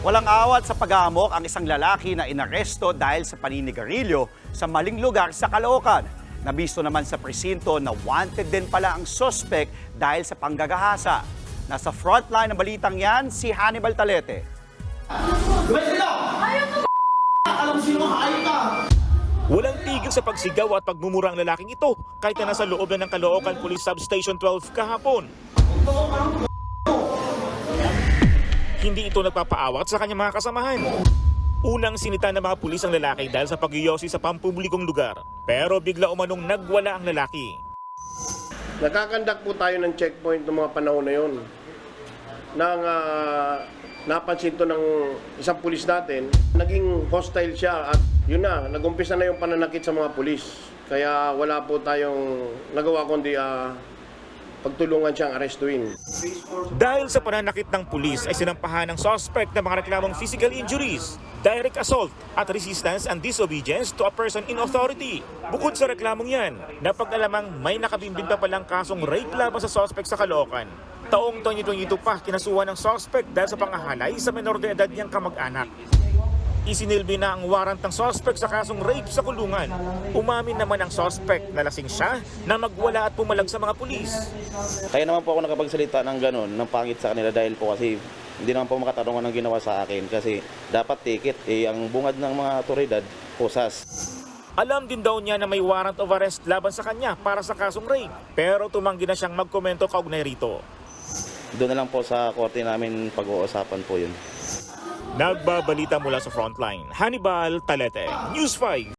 Walang awat sa pag-aamok ang isang lalaki na inaresto dahil sa paninigarilyo sa maling lugar sa Caloocan. Nabisto naman sa presinto na wanted din pala ang sospek dahil sa panggagahasa. Nasa frontline ng balitang yan, si Hannibal Talete. Walang tigil sa pagsigaw at pagmumura ang lalaking ito kahit na nasa loob na ng Caloocan Police Substation 12 kahapon. Hindi ito nagpapaawat sa kanyang mga kasamahan. Unang sinita ng mga pulis ang lalaki dahil sa pagyoyosi sa pampublikong lugar. Pero bigla umanong nagwala ang lalaki. Nakakandak po tayo ng checkpoint ng mga panahon na yun. Nang ah, napansin to ng isang pulis natin, naging hostile siya at yun na, nagumpisa na yung pananakit sa mga pulis. Kaya wala po tayong nagawa kundi ah, pagtulungan siyang arestuin. Dahil sa pananakit ng pulis ay sinampahan ng suspect ng mga reklamong physical injuries, direct assault at resistance and disobedience to a person in authority. Bukod sa reklamong yan, napag-alamang may nakabimbing pa palang kasong rape laban sa suspect sa Caloocan. Taong 2022 pa kinasuhan ng suspect dahil sa pangahalay sa menor de edad niyang kamag-anak. Isinilbi na ang warrant ng suspect sa kasong rape sa kulungan. Umamin naman ang suspect na lasing siya na magwala at pumalag sa mga pulis. Kaya naman po ako nakapagsalita ng ganun, ng pangit sa kanila dahil po kasi hindi naman po makatarungan ng ginawa sa akin kasi dapat ticket, eh, ang bungad ng mga otoridad, pusas. Alam din daw niya na may warrant of arrest laban sa kanya para sa kasong rape. Pero tumanggi na siyang magkomento kaugnay rito. Doon na lang po sa korte namin pag-uusapan po yun. Nagbabalita mula sa frontline. Hannibal Talete, News 5.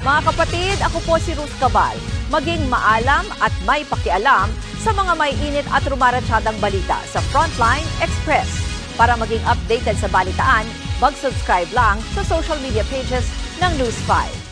Mga kapatid, ako po si Ruth Cabal. Maging maalam at may pakialam sa mga may init at rumaratsyadang balita sa Frontline Express. Para maging updated sa balitaan, mag-subscribe lang sa social media pages ng News 5.